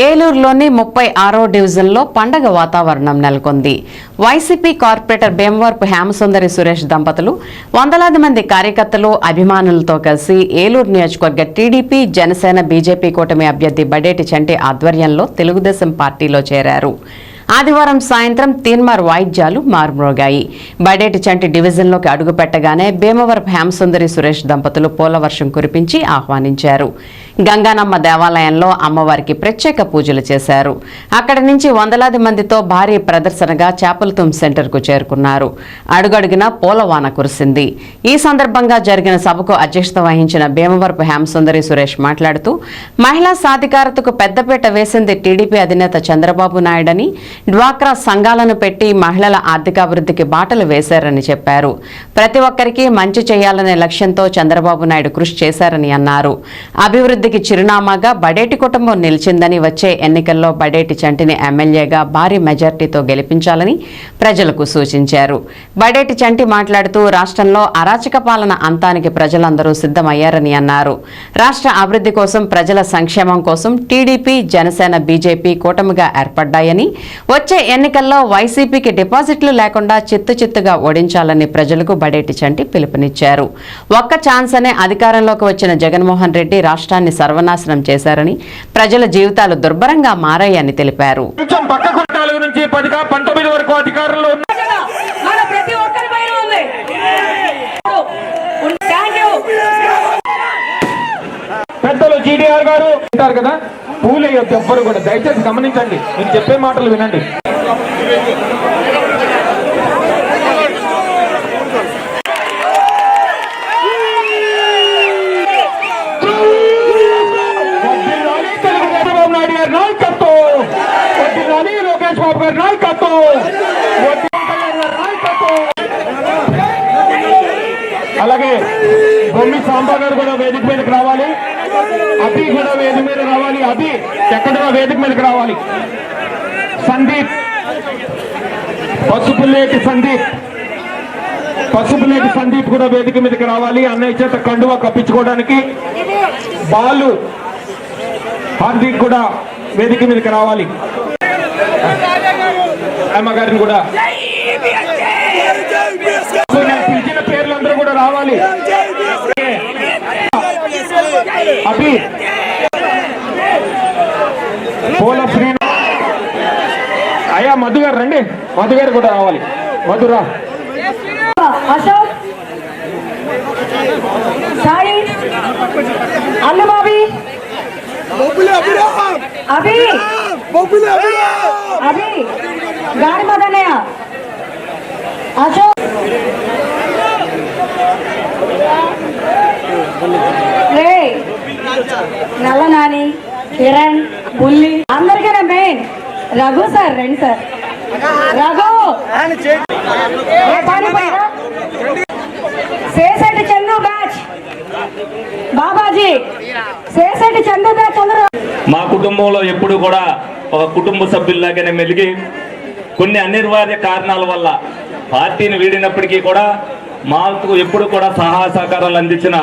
ఏలూరులోని ముప్పై ఆరో డివిజన్లో పండగ వాతావరణం నెలకొంది. వైసీపీ కార్పొరేటర్ భీమవరపు హేమసుందరి సురేష్ దంపతులు వందలాది మంది కార్యకర్తలు అభిమానులతో కలిసి ఏలూరు నియోజకవర్గ టీడీపీ జనసేన బీజేపీ కూటమి అభ్యర్థి బడేటి చంటి ఆధ్వర్యంలో తెలుగుదేశం పార్టీలో చేరారు. ఆదివారం సాయంత్రం తీన్మార్ వాయిద్యాలు మారుమ్రోగాయి. బడేటి చంటి డివిజన్లోకి అడుగుపెట్టగానే భీమవరపు హేమసుందరి సురేష్ దంపతులు పోలవర్షం కురిపించి ఆహ్వానించారు. గంగానమ్మ దేవాలయంలో అమ్మవారికి ప్రత్యేక పూజలు చేశారు. అక్కడి నుంచి వందలాది మందితో భారీ ప్రదర్శనగా చేపలతుం సెంటర్కు చేరుకున్నారు. అడుగడుగునా పూలవాన కురిసింది. ఈ సందర్భంగా జరిగిన సభకు అధ్యక్షత వహించిన భీమవరపు హేమసుందరి సురేష్ మాట్లాడుతూ మహిళా సాధికారతకు పెద్దపీట వేసింది టీడీపీ అధినేత చంద్రబాబు నాయుడని డ్వాక్రా సంఘాలను పెట్టి మహిళల ఆర్థికాభివృద్ధికి బాటలు వేశారని చెప్పారు. ప్రతి ఒక్కరికి మంచి చేయాలనే లక్ష్యంతో చంద్రబాబు నాయుడు కృషి చేశారని అన్నారు. అభివృద్ధి అభివృద్ధికి చిరునామాగా బడేటి కుటుంబం నిలిచిందని వచ్చే ఎన్నికల్లో బడేటి చంటిని ఎమ్మెల్యేగా భారీ మెజార్టీతో గెలిపించాలని ప్రజలకు సూచించారు. బడేటి చంటి మాట్లాడుతూ రాష్ట్రంలో అరాచక పాలన అంతానికి ప్రజలందరూ సిద్ధమయ్యారని అన్నారు. రాష్ట్ర అభివృద్ధి కోసం ప్రజల సంక్షేమం కోసం టీడీపీ జనసేన బీజేపీ కూటమిగా ఏర్పడ్డాయని వచ్చే ఎన్నికల్లో వైసీపీకి డిపాజిట్లు లేకుండా చిత్తు చిత్తుగా ఓడించాలని ప్రజలకు బడేటి చంటి పిలుపునిచ్చారు. ఒక్క ఛాన్స్ అనే అధికారంలోకి వచ్చిన జగన్మోహన్ రెడ్డి రాష్ట్రాన్ని సర్వనాశనం చేశారని ప్రజల జీవితాలు దుర్భరంగా మారాయని తెలిపారు. నుంచి పంతొమ్మిది వరకు అధికారంలో ఉన్న మన ప్రతి ఒక్కరి పైన ఉంది. థ్యాంక్ యూ పెద్దలు జీడీఆర్ గారు కదా పూలు ఎవ్వరు కూడా. దయచేసి గమనించండి. నేను చెప్పే మాటలు వినండి వడ్డీరాని తెలుగు చంద్రబాబు నాయుడు గారి నాయకత్వం వడ్డీరాని లోకేష్ బాబు గారి నాయకత్వం వడ్డీ వెంకయ్య గారి నాయకత్వం అలాగే బొమ్మి సాంబా గారు కూడా వేదిక మీదకి రావాలి. అభి కూడా వేదిక మీద రావాలి. అభి ఎక్కడ వేదిక మీదకి రావాలి. సందీప్. పసుపులేటి సందీప్. పసుపులేటి సందీప్ కూడా వేదిక మీదకి రావాలి. అన్నయ్య చేత కండువా కప్పించుకోవడానికి బాలు హార్దిక్ కూడా వేదిక మీదకి రావాలి. అమ్మగారిని కూడా. పిలిచిన పేర్లందరూ కూడా రావాలి. అభి. పోల శ్రీను అయ్యా మధు గారు రండి. మధు గారు కూడా రావాలి. మధురా అశోక్. సాయి. అల్లుబాబి అభి. అభి. గాడి మదనయ్య. అశోక్. రే నల్ల నాని కిరణ్ బుల్లి. అందరికైనా మెయిన్? రఘు సార్ రండి సార్. రఘు! ఏ చందు బ్యాచ్. బాబాజీ సేసటి చందు బ్యాచ్ అందరూ. మా కుటుంబంలో ఎప్పుడు కూడా ఒక కుటుంబ సభ్యుల్లాగానే మెలిగి కొన్ని అనివార్య కారణాల వల్ల పార్టీని వీడినప్పటికీ కూడా మాకు ఎప్పుడు కూడా సహాయ సహకారాలు అందించిన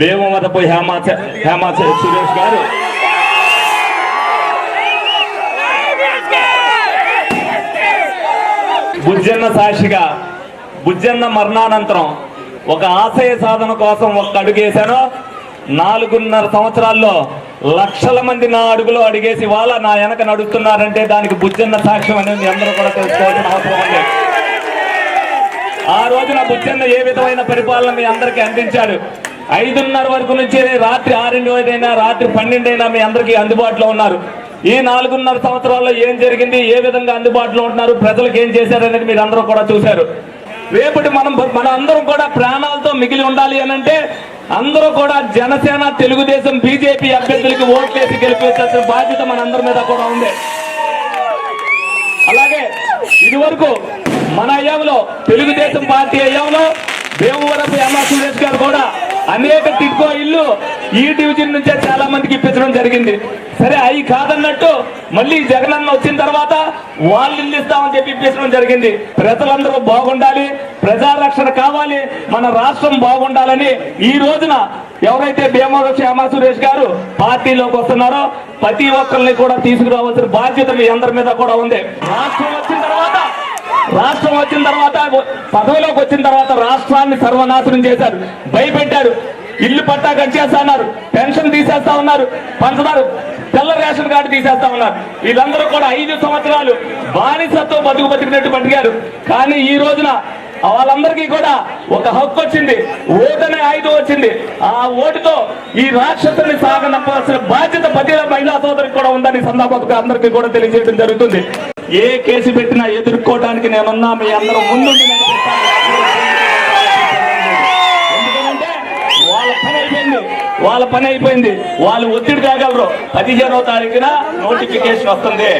వేమవరపు హేమా హేమా సురేష్ గారు బుజ్జన్న సాక్షిగా బుజ్జన్న మరణానంతరం ఒక ఆశయ సాధన కోసం ఒక్క అడుగేశాను నాలుగున్నర సంవత్సరాల్లో లక్షల మంది నా అడుగులో అడిగేసి వాళ్ళ నా వెనక నడుస్తున్నారంటే దానికి బుజ్జన్న సాక్ష్యం అనేది అందరూ కూడా తెలుసుకోవాల్సిన అవసరం ఉంది. ఆ రోజున బుజ్జన్న ఏ విధమైన పరిపాలన మీ అందరికీ అందించాడు? ఐదున్నర వరకు నుంచి రాత్రి ఆరింటిదైనా రాత్రి పన్నెండైనా మీ అందరికీ అందుబాటులో ఉన్నారు. ఈ నాలుగున్నర సంవత్సరాల్లో ఏం జరిగింది ఏ విధంగా అందుబాటులో ఉంటున్నారు ప్రజలకు ఏం చేశారనేది మీరు అందరూ కూడా చూశారు. రేపటి మనం మన అందరం కూడా ప్రాణాలతో మిగిలి ఉండాలి అని అంటే అందరూ కూడా జనసేన తెలుగుదేశం బీజేపీ అభ్యర్థులకి ఓట్లేసి గెలిపించాల్సిన బాధ్యత మన అందరి మీద కూడా ఉంది. అలాగే ఇదివరకు మన అయ్యంలో తెలుగుదేశం పార్టీ అయ్యంలో దేవవరపు ఎమ్మ సురేష్ గారు కూడా అనేక టిడ్కో ఇల్లు ఈ డివిజన్ నుంచే చాలా మందికి ఇప్పించడం జరిగింది. సరే అవి కాదన్నట్టు మళ్ళీ జగనన్న వచ్చిన తర్వాత వాళ్ళు ఇల్లు ఇస్తామని చెప్పి ఇప్పించడం జరిగింది. ప్రజలందరూ బాగుండాలి ప్రజారక్షణ కావాలి మన రాష్ట్రం బాగుండాలని ఈ రోజున ఎవరైతే భీమవరం శ్యామా సురేష్ గారు పార్టీలోకి వస్తున్నారో ప్రతి ఒక్కరిని కూడా తీసుకురావాల్సిన బాధ్యత మీ అందరి మీద కూడా ఉంది. రాష్ట్రం వచ్చిన తర్వాత రాష్ట్రం వచ్చిన తర్వాత పదవిలోకి వచ్చిన తర్వాత రాష్ట్రాన్ని సర్వనాశనం చేశారు. భయపెట్టారు. ఇల్లు పట్టా కట్టేస్తా ఉన్నారు. పెన్షన్ తీసేస్తా ఉన్నారు. పంచదార తెల్ల రేషన్ కార్డు తీసేస్తా ఉన్నారు. వీళ్ళందరూ కూడా ఐదు సంవత్సరాలు బానిసత్వం బతుకు బతికినట్టు బతికారు. కానీ ఈ రోజున వాళ్ళందరికీ కూడా ఒక హక్కు వచ్చింది. ఓటనే ఆయుధం వచ్చింది. ఆ ఓటుతో ఈ రాక్షసుని సాగనంపాల్సిన బాధ్యత ప్రతి మహిళా సోదరికి కూడా ఉందని ఈ సందర్భంగా అందరికీ కూడా తెలియజేయడం జరుగుతుంది. ఏ కేసు పెట్టినా ఎదుర్కోవడానికి నేనున్నా మీ అందరూ ముందు వాళ్ళ పని అయిపోయింది వాళ్ళ పని అయిపోయింది. వాళ్ళు ఒత్తిడి తేగలరు. పదిహేనో తారీఖున నోటిఫికేషన్ వస్తుంది.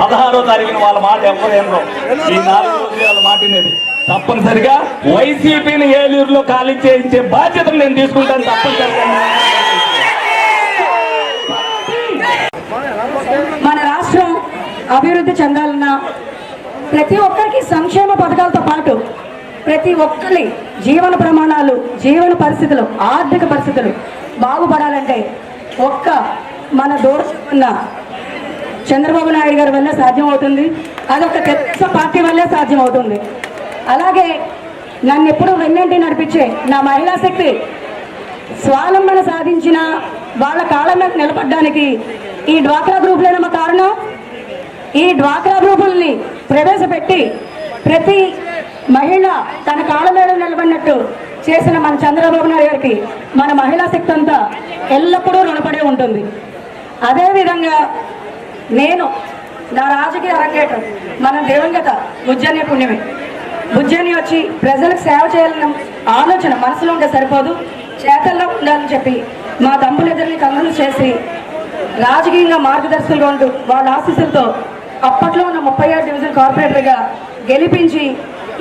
పదహారో తారీఖున వాళ్ళ మాట ఎవరు ఈ నాలుగు రోజులు వాళ్ళ మాట తప్పనిసరిగా వైసీపీని ఏలూరులో ఖాళీ చేయించే బాధ్యతను నేను తీసుకుంటాను. తప్పనిసరిగా మన రాష్ట్రం అభివృద్ధి చెందాలన్నా ప్రతి ఒక్కరికి సంక్షేమ పథకాలతో పాటు ప్రతి ఒక్కరి జీవన ప్రమాణాలు జీవన పరిస్థితులు ఆర్థిక పరిస్థితులు బాగుపడాలంటే ఒక్క మన దూరం ఉన్న చంద్రబాబు నాయుడు గారి వల్లే సాధ్యం అవుతుంది అదొక తెలుగుదేశం పార్టీ వల్లే సాధ్యం అవుతుంది అలాగే నన్ను ఎప్పుడూ వెన్నంటి నడిపించే నా మహిళా శక్తి స్వాలంబన సాధించిన వాళ్ళ కాళ్ళ మీద నిలబడడానికి ఈ డ్వాక్రా గ్రూపులేనమ్మ కారణం. ఈ డ్వాక్రా గ్రూపుల్ని ప్రవేశపెట్టి ప్రతి మహిళ తన కాళ్ళ మీద నిలబడినట్టు చేసిన మన చంద్రబాబు నాయుడు గారికి మన మహిళా శక్తి అంతా ఎల్లప్పుడూ రుణపడి ఉంటుంది. అదేవిధంగా నేను నా రాజకీయ అరంగేటం మన దివంగత ఉజ్జని పుణ్యమే. ఉజ్జని వచ్చి ప్రజలకు సేవ చేయాలన్న ఆలోచన మనసులో ఉంటే సరిపోదు చేతల్లో ఉండాలని చెప్పి మా తమ్ములిద్దరిని కన్నులు చేసి రాజకీయంగా మార్గదర్శకులు ఉంటూ వాళ్ళ ఆశీస్సులతో అప్పట్లో ఉన్న ముప్పై ఏడు డివిజన్ కార్పొరేటర్గా గెలిపించి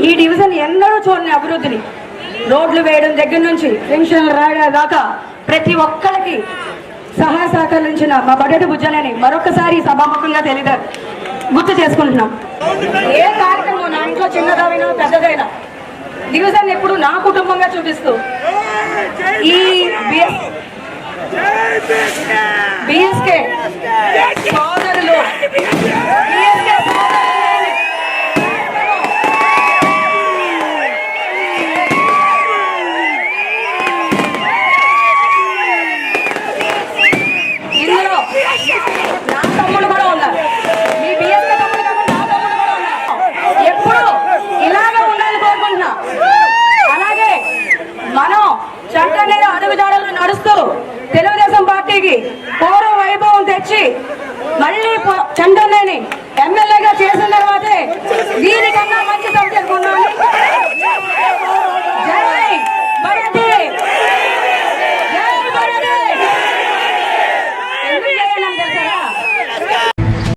ఈ డివిజన్ ఎన్నడూ చూడని అభివృద్ధిని. రోడ్లు వేయడం దగ్గర నుంచి పెన్షన్లు రాయడం దాకా ప్రతి ఒక్కరికి సహాయ సహకరించిన మా బడ్డటి బుజ్జనని మరొకసారి సభాముఖంగా తెలియదు గుర్తు చేసుకుంటున్నాం. ఏ కార్యక్రమం నా ఇంట్లో చిన్నదైనా పెద్దదైనా డివిజన్ ఎప్పుడు నా కుటుంబంగా చూపిస్తూ ఈ బిఎస్కే! ఎమ్మెల్యేగా చేసిన తర్వాతే దీనికన్నా మంచి